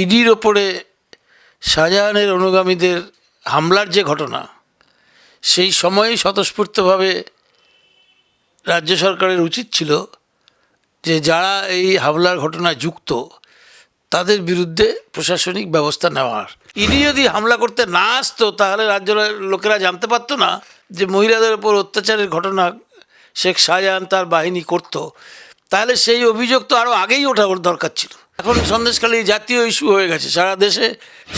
ইডির ওপরে শাহজাহানের অনুগামীদের হামলার যে ঘটনা, সেই সময়েই স্বতঃস্ফূর্তভাবে রাজ্য সরকারের উচিত ছিল যে যারা এই হামলার ঘটনায় যুক্ত, তাদের বিরুদ্ধে প্রশাসনিক ব্যবস্থা নেওয়ার। ইডি যদি হামলা করতে না আসতো, তাহলে রাজ্যের লোকেরা জানতে পারতো না যে মহিলাদের ওপর অত্যাচারের ঘটনা শেখ শাহজাহান তার বাহিনী করত। তাহলে সেই অভিযোগ তো আরও আগেই ওঠা দরকার ছিল। এখন সন্দেশখালী জাতীয় ইস্যু হয়ে গেছে। সারা দেশে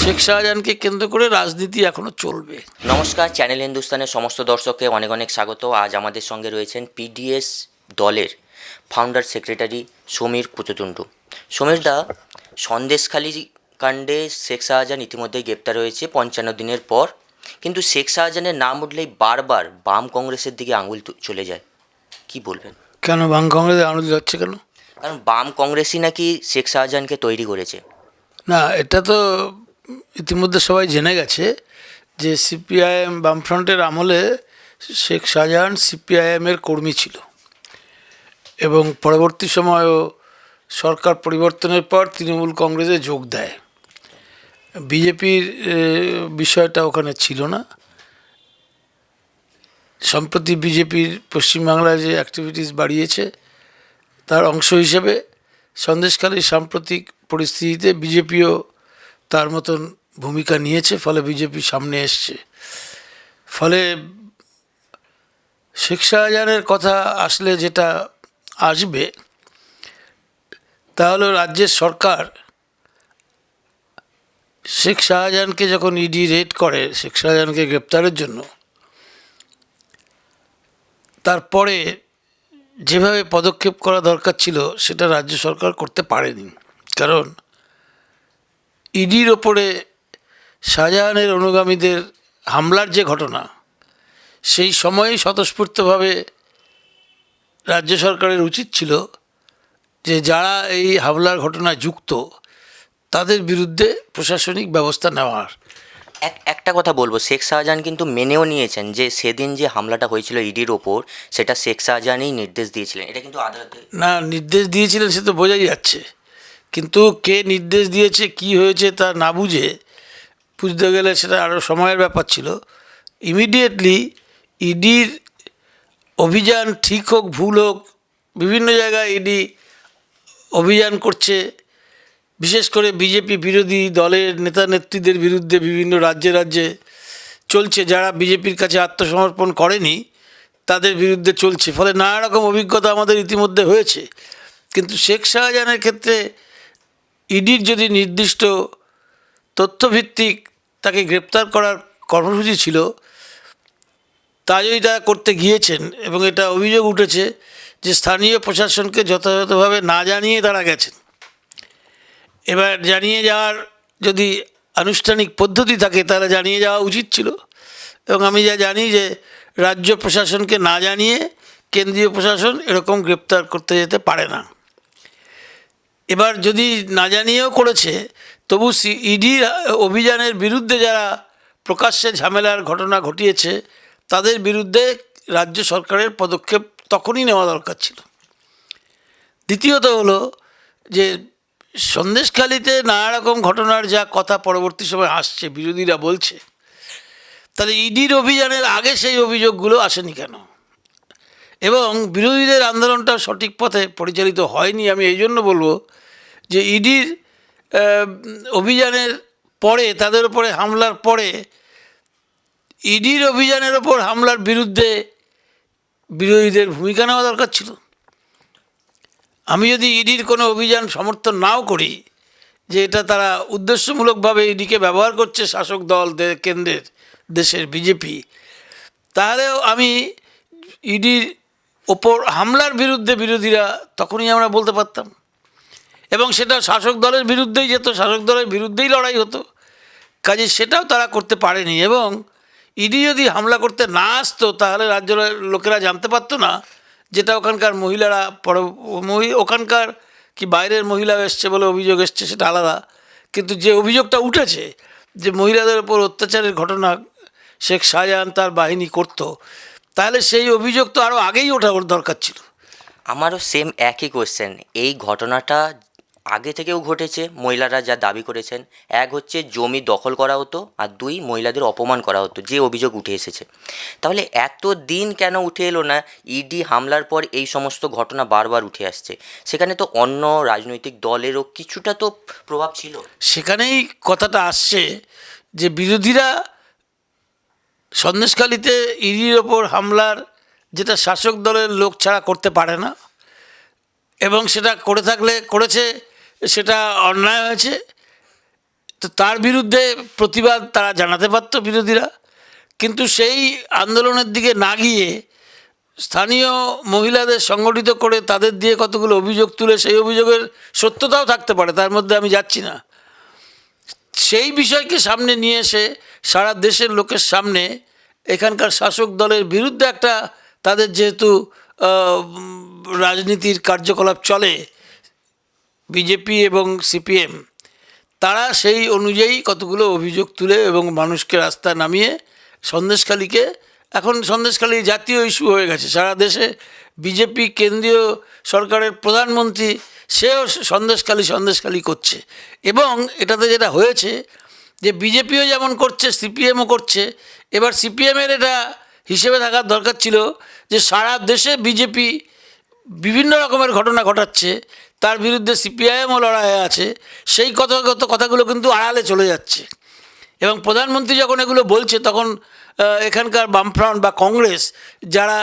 শেখ শাহজাহানকে কেন্দ্র করে রাজনীতি এখনও চলবে। নমস্কার চ্যানেল হিন্দুস্তানের সমস্ত দর্শককে অনেক অনেক স্বাগত। আজ আমাদের সঙ্গে রয়েছেন পিডিএস দলের ফাউন্ডার সেক্রেটারি সমীর পুচতুন্ডু সমীরদা সন্দেশখালী কাণ্ডে শেখ শাহজাহান ইতিমধ্যেই গ্রেপ্তার হয়েছে পঞ্চান্ন দিনের পর। কিন্তু শেখ শাহজাহানের নাম উঠলেই বারবার বাম কংগ্রেসের দিকে আঙুল চলে যায়। কি বলবেন? কেন বাং কংগ্রেসে আনন্দ যাচ্ছে কেন? কারণ বাম কংগ্রেসই নাকি শেখ শাহজাহানকে তৈরি করেছে। না, এটা তো ইতিমধ্যে সবাই জেনে গেছে যে সিপিআইএম বামফ্রন্টের আমলে শেখ শাহজাহান সিপিআইএমের কর্মী ছিল। এবং পরবর্তী সময়ও সরকার পরিবর্তনের পর তৃণমূল কংগ্রেসে যোগ দেয়। বিজেপির বিষয়টা ওখানে ছিল না। সম্প্রতি বিজেপির পশ্চিমবাংলায় যে অ্যাক্টিভিটিস বাড়িয়েছে তার অংশ হিসেবে সন্দেশখালীর সাম্প্রতিক পরিস্থিতিতে বিজেপিও তার মতন ভূমিকা নিয়েছে, ফলে বিজেপি সামনে এসছে। ফলে শেখ শাহজাহানের কথা আসলে যেটা আসবে, তা হলো রাজ্যের সরকার শেখ শাহজাহানকে যখন ইডি রেড করে, শেখ শাহজাহানকে গ্রেপ্তারের জন্য, তারপরে যেভাবে পদক্ষেপ করা দরকার ছিল, সেটা রাজ্য সরকার করতে পারেনি। কারণ, ইডির ওপরে শাহজাহানের অনুগামীদের হামলার যে ঘটনা, সেই সময়েই স্বতঃস্ফূর্তভাবে রাজ্য সরকারের উচিত ছিল যে যারা এই হামলার ঘটনায় যুক্ত, তাদের বিরুদ্ধে প্রশাসনিক ব্যবস্থা নেওয়ার। এক, একটা কথা বলব, শেখ শাহজাহান কিন্তু মেনেও নিয়েছেন যে সেদিন যে হামলাটা হয়েছিল ইডির ওপর, সেটা শেখ শাহজাহানই নির্দেশ দিয়েছিলেন। এটা কিন্তু আদালতে না, নির্দেশ দিয়েছিলেন সে তো বোঝাই যাচ্ছে। কিন্তু কে নির্দেশ দিয়েছে, কি হয়েছে তা না বুঝে বুঝতে গেলে সেটা আরও সময়ের ব্যাপার ছিল। ইমিডিয়েটলি ইডির অভিযান ঠিক হোক, ভুল হোক, বিভিন্ন জায়গায় ইডি অভিযান করছে। বিশেষ করে বিজেপি বিরোধী দলের নেতা নেত্রীদের বিরুদ্ধে বিভিন্ন রাজ্যে রাজ্যে চলছে। যারা বিজেপির কাছে আত্মসমর্পণ করেনি, তাদের বিরুদ্ধে চলছে। ফলে নানা রকম অভিজ্ঞতা আমাদের ইতিমধ্যে হয়েছে। কিন্তু শেখ শাহজাহানের ক্ষেত্রে ইডির যদি নির্দিষ্ট তথ্যভিত্তিক তাকে গ্রেপ্তার করার কর্মসূচি ছিল তা যদি তারা করতে গিয়েছেন এবং এটা অভিযোগ উঠেছে যে স্থানীয় প্রশাসনকে যথাযথভাবে না জানিয়ে তারা গেছেন। এবার জানিয়ে যাওয়ার যদি আনুষ্ঠানিক পদ্ধতি থাকে, তাহলে জানিয়ে যাওয়া উচিত ছিল। এবং আমি যা জানি যে, রাজ্য প্রশাসনকে না জানিয়ে কেন্দ্রীয় প্রশাসন এরকম গ্রেপ্তার করতে যেতে পারে না। এবার যদি না জানিয়েও করেছে, তবু সি ইডির অভিযানের বিরুদ্ধে যারা প্রকাশ্যে ঝামেলার ঘটনা ঘটিয়েছে, তাদের বিরুদ্ধে রাজ্য সরকারের পদক্ষেপ তখনই নেওয়া দরকার ছিল। দ্বিতীয়ত হলো যে সন্দেশখালিতে নানা রকম ঘটনার যা কথা পরবর্তী সময় আসছে, বিরোধীরা বলছে, তাহলে ইডির অভিযানের আগে সেই অভিযোগগুলো আসেনি কেন? এবং বিরোধীদের আন্দোলনটা সঠিক পথে পরিচালিত হয়নি, আমি এই জন্য বলব যে ইডির অভিযানের পরে, তাদের উপরে হামলার পরে, ইডির অভিযানের ওপর হামলার বিরুদ্ধে বিরোধীদের ভূমিকা নেওয়া দরকার ছিল। আমি যদি ইডির কোনো অভিযান সমর্থন নাও করি, যে এটা তারা উদ্দেশ্যমূলকভাবে ইডিকে ব্যবহার করছে শাসক দল কেন্দ্রের, দেশের বিজেপি, তাহলেও আমি ইডির ওপর হামলার বিরুদ্ধে বিরোধীরা তখনই আমরা বলতে পারতাম। এবং সেটা শাসক দলের বিরুদ্ধেই যেত, শাসক দলের বিরুদ্ধেই লড়াই হতো। কাজে সেটাও তারা করতে পারেনি এবং ইডি যদি হামলা করতে না আসতো, তাহলে রাজ্যের লোকেরা জানতে পারতো না যেটা ওখানকার মহিলারা পর ওখানকার কি বাইরের মহিলা এসছে বলে অভিযোগ এসছে সেটা আলাদা। কিন্তু যে অভিযোগটা উঠেছে যে মহিলাদের ওপর অত্যাচারের ঘটনা শেখ শাহজাহান তার বাহিনী করত, তাহলে সেই অভিযোগ তো আরও আগেই ওঠা দরকার ছিল। আমারও সেম একই কোয়েশ্চেন এই ঘটনাটা আগে থেকেও ঘটেছে, মহিলারা যা দাবি করেছেন। এক হচ্ছে জমি দখল করা হতো আর দুই মহিলাদের অপমান করা হতো, যে অভিযোগ উঠে এসেছে। তাহলে এত দিন কেন উঠে এলো না? ইডি হামলার পর এই সমস্ত ঘটনা বারবার উঠে আসছে। সেখানে তো অন্য রাজনৈতিক দলেরও কিছুটা তো প্রভাব ছিল। সেখানেই কথাটা আসছে যে বিরোধীরা সন্দেশকালীতে ইডির ওপর হামলার যেটা শাসক দলের লোক ছাড়া করতে পারে না, এবং সেটা করে থাকলে, করেছে সেটা অন্যায় হয়েছে। তো তার বিরুদ্ধে প্রতিবাদ তারা জানাতে পারত বিরোধীরা। কিন্তু সেই আন্দোলনের দিকে না গিয়ে স্থানীয় মহিলাদের সংগঠিত করে তাদের দিয়ে কতগুলো অভিযোগ তুলে সেই অভিযোগের সত্যতাও থাকতে পারে, তার মধ্যে আমি যাচ্ছি না। সেই বিষয়কে সামনে নিয়ে এসে সারা দেশের লোকের সামনে এখানকার শাসক দলের বিরুদ্ধে একটা তাদের যেহেতু রাজনীতির কার্যকলাপ চলে বিজেপি এবং সিপিএম, তারা সেই অনুযায়ী কতগুলো অভিযোগ তুলে এবং মানুষকে রাস্তায় নামিয়ে সন্দেশখালীকে, এখন সন্দেশখালী জাতীয় ইস্যু হয়ে গেছে। সারা দেশে বিজেপি কেন্দ্রীয় সরকারের প্রধানমন্ত্রী, সেও সন্দেশখালী সন্দেশখালী করছে। এবং এটাতে যেটা হয়েছে যে বিজেপিও যেমন করছে, সিপিএমও করছে, এবার সিপিএমের এটা হিসেবে থাকার দরকার ছিল যে সারা দেশে বিজেপি বিভিন্ন রকমের ঘটনা ঘটাচ্ছে, তার বিরুদ্ধে সিপিআইএমও লড়াই আছে, সেই কথাগত কথাগুলো কিন্তু আড়ালে চলে যাচ্ছে। এবং প্রধানমন্ত্রী যখন এগুলো বলছে, তখন এখানকার বামফ্রন্ট বা কংগ্রেস, যারা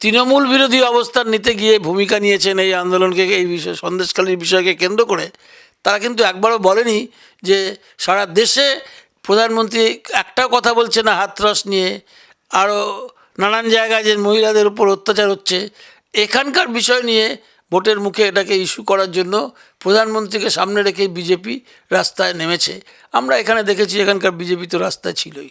তৃণমূল বিরোধী অবস্থান নিতে গিয়ে ভূমিকা নিয়েছেন এই আন্দোলনকে, এই বিষয় সন্দেশকালীর বিষয়কে কেন্দ্র করে, তারা কিন্তু একবারও বলেনি যে সারা দেশে প্রধানমন্ত্রী একটাও কথা বলছে না হাতরস নিয়ে, আরও নানান জায়গায় যে মহিলাদের উপর অত্যাচার হচ্ছে এখানকার বিষয় নিয়ে ভোটের মুখে এটাকে ইস্যু করার জন্য প্রধানমন্ত্রীকে সামনে রেখে বিজেপি রাস্তায় নেমেছে। আমরা এখানে দেখেছি এখানকার বিজেপি তো রাস্তায় ছিলই।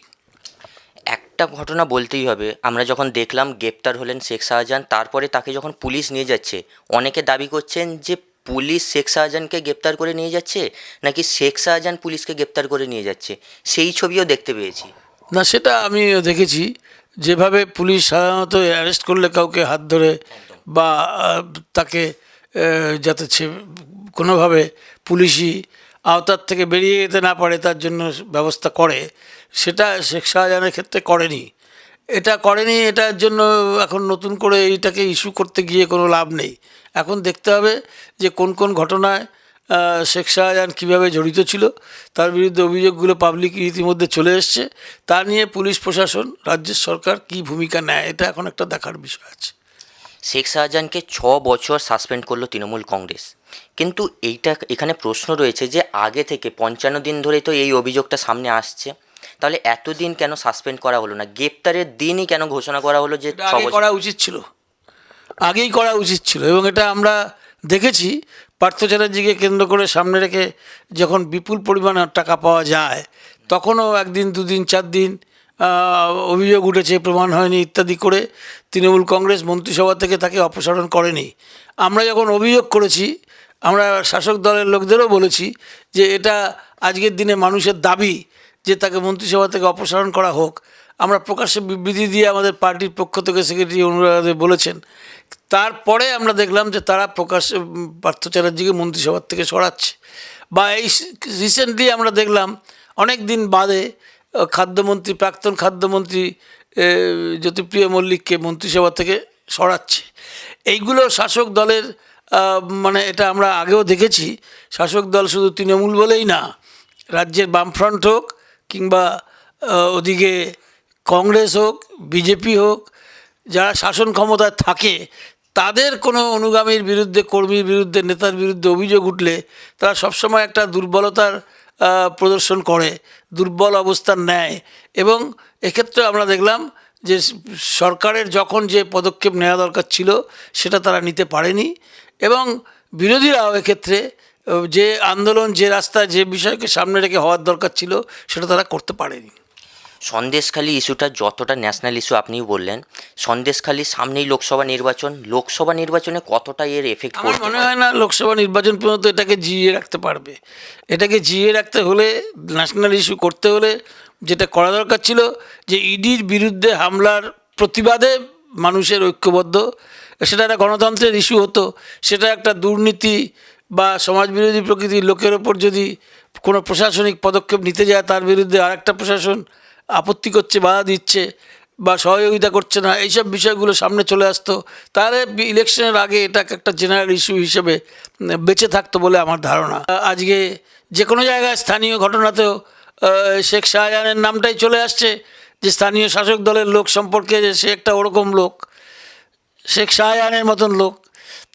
একটা ঘটনা বলতেই হবে। আমরা যখন দেখলাম গ্রেপ্তার হলেন শেখ শাহজাহান তারপরে তাকে যখন পুলিশ নিয়ে যাচ্ছে অনেকে দাবি করছেন যে পুলিশ শেখ শাহজাহানকে গ্রেপ্তার করে নিয়ে যাচ্ছে নাকি শেখ শাহজাহান পুলিশকে গ্রেপ্তার করে নিয়ে যাচ্ছে? সেই ছবিও দেখতে পেয়েছি। না সেটা আমি দেখেছি। যেভাবে পুলিশ সাধারণত অ্যারেস্ট করলে কাউকে হাত ধরে বা তাকে যাতে সে কোনোভাবে পুলিশি আওতার থেকে বেরিয়ে যেতে না পারে, তার জন্য ব্যবস্থা করে, সেটা শেখ শাহজাহানের ক্ষেত্রে করেনি। এটা করেনি, এটার জন্য এখন নতুন করে এইটাকে ইস্যু করতে গিয়ে কোনো লাভ নেই। এখন দেখতে হবে যে কোন কোন ঘটনায় শেখ শাহজাহান কীভাবে জড়িত ছিল, তার বিরুদ্ধে অভিযোগগুলো পাবলিক ইতিমধ্যে চলে এসছে। তা নিয়ে পুলিশ প্রশাসন, রাজ্যের সরকার কী ভূমিকা নেয়, এটা এখন একটা দেখার বিষয় আছে। শেখ শাহজাহানকে ছ বছর সাসপেন্ড করল তৃণমূল কংগ্রেস। কিন্তু এইটা এখানে প্রশ্ন রয়েছে যে আগে থেকে পঞ্চান্ন দিন ধরে তো এই অভিযোগটা সামনে আসছে। তাহলে এতদিন কেন সাসপেন্ড করা হলো না? গ্রেপ্তারের দিনই কেন ঘোষণা করা হলো যে করা উচিত ছিল। আগেই করা উচিত ছিল এবং এটা আমরা দেখেছি। পার্থ চ্যাটার্জিকে কেন্দ্র করে সামনে রেখে যখন বিপুল পরিমাণ টাকা পাওয়া যায় তখনও একদিন দুদিন চার দিন অভিযোগ উঠেছে, প্রমাণ হয়নি ইত্যাদি করে তৃণমূল কংগ্রেস মন্ত্রিসভা থেকে তাকে অপসারণ করেনি। আমরা যখন অভিযোগ করেছি, আমরা শাসক দলের লোকদেরও বলেছি যে এটা আজকের দিনে মানুষের দাবি যে তাকে মন্ত্রিসভা থেকে অপসারণ করা হোক। আমরা প্রকাশ্যে বিবৃতি দিয়ে আমাদের পার্টির পক্ষ থেকে সেক্রেটারি অনুরাধে বলেছেন। তারপরে আমরা দেখলাম যে তারা প্রকাশ্যে পার্থ চ্যাটার্জিকে মন্ত্রিসভার থেকে সরাচ্ছে। বা এই রিসেন্টলি আমরা দেখলাম, অনেক দিন বাদে খাদ্যমন্ত্রী, প্রাক্তন খাদ্যমন্ত্রী জ্যোতিপ্রিয় মল্লিককে মন্ত্রিসভা থেকে সরাচ্ছে। এইগুলো শাসক দলের মানে এটা আমরা আগেও দেখেছি, শাসক দল শুধু তৃণমূল বলেই না, রাজ্যের বামফ্রন্ট হোক কিংবা ওদিকে কংগ্রেস হোক, বিজেপি হোক, যারা শাসন ক্ষমতায় থাকে, তাদের কোনো অনুগামীর বিরুদ্ধে, কর্মীর বিরুদ্ধে, নেতার বিরুদ্ধে অভিযোগ উঠলে তারা সবসময় একটা দুর্বলতার প্রদর্শন করে, দুর্বল অবস্থান নেয় এবং এক্ষেত্রে আমরা দেখলাম যে সরকারের যখন যে পদক্ষেপ নেওয়া দরকার ছিল, সেটা তারা নিতে পারেনি। এবং বিরোধীরাও এক্ষেত্রে, যে আন্দোলন, যে রাস্তা, যে বিষয়কে সামনে রেখে হওয়ার দরকার ছিল, সেটা তারা করতে পারেনি। সন্দেশখালী ইস্যুটা যতটা ন্যাশনাল ইস্যু আপনি বললেন সন্দেশখালী সামনেই লোকসভা নির্বাচন লোকসভা নির্বাচনে কতটা এর এফেক্ট আমার মনে হয় না লোকসভা নির্বাচন পর্যন্ত এটাকে জিইয়ে রাখতে পারবে। এটাকে জিইয়ে রাখতে হলে ন্যাশনাল ইস্যু করতে হলে যেটা করা দরকার ছিল যে ইডির বিরুদ্ধে হামলার প্রতিবাদে মানুষের ঐক্যবদ্ধ সেটা একটা গণতন্ত্রের ইস্যু হতো সেটা একটা দুর্নীতি বা সমাজবিরোধী প্রকৃতির লোকের ওপর যদি কোনো প্রশাসনিক পদক্ষেপ নিতে যায় তার বিরুদ্ধে আরেকটা প্রশাসন আপত্তি করছে, বাধা দিচ্ছে বা সহযোগিতা করছে না, এইসব বিষয়গুলো সামনে চলে আসতো, তাহলে ইলেকশনের আগে এটাকে একটা জেনারেল ইস্যু হিসেবে বেঁচে থাকতো বলে আমার ধারণা। আজকে যে কোনো জায়গায় স্থানীয় ঘটনাতেও শেখ শাহজাহানের নামটাই চলে আসছে যে স্থানীয় শাসক দলের লোক সম্পর্কে যে সে একটা ওরকম লোক, শেখ শাহজাহানের মতন লোক।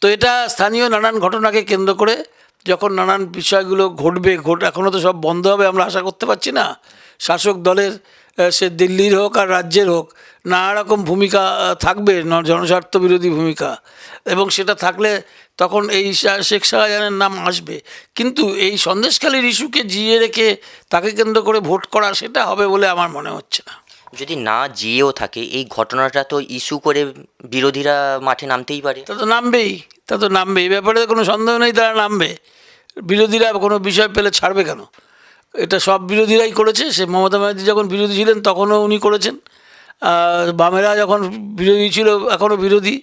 তো এটা স্থানীয় নানান ঘটনাকে কেন্দ্র করে যখন নানান বিষয়গুলো ঘটবে, ঘট এখনও তো সব বন্ধ হবে আমরা আশা করতে পারছি না। শাসক দলের সে দিল্লির হোক আর রাজ্যের হোক নানা রকম ভূমিকা থাকবে জনস্বার্থ বিরোধী ভূমিকা। এবং সেটা থাকলে তখন এই শেখ শাহজাহানের নাম আসবে। কিন্তু এই সন্দেশখালীর ইস্যুকে জিয়ে রেখে তাকে কেন্দ্র করে ভোট করা সেটা হবে বলে আমার মনে হচ্ছে না। যদি না জিয়েও থাকে এই ঘটনাটা তো ইস্যু করে বিরোধীরা মাঠে নামতেই পারে। তা তো নামবেই তা তো নামবে এই ব্যাপারে কোনো সন্দেহ নেই তারা নামবে। বিরোধীরা কোনো বিষয় পেলে ছাড়বে কেন? এটা সব বিরোধীরাই করেছে। সে মমতা ব্যানার্জি যখন বিরোধী ছিলেন, তখনও উনি করেছেন। বামেরা যখন বিরোধী ছিল, এখনও বিরোধী।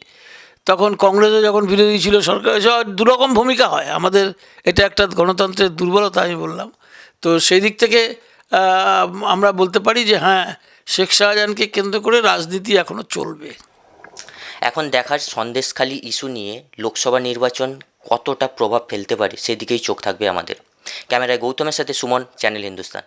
তখন কংগ্রেসও যখন বিরোধী ছিল, সরকার সব দুরকম ভূমিকা হয়। আমাদের এটা একটা গণতন্ত্রের দুর্বলতা, আমি বললাম। তো সেই দিক থেকে আমরা বলতে পারি যে হ্যাঁ শেখ শাহজাহানকে কেন্দ্র করে রাজনীতি এখনও চলবে। এখন দেখার সন্দেশখালী ইস্যু নিয়ে লোকসভা নির্বাচন কতটা প্রভাব ফেলতে পারে, সেদিকেই চোখ থাকবে আমাদের। ক্যামেরায় গৌতমের সাথে সুমন চ্যানেল হিন্দুস্তান।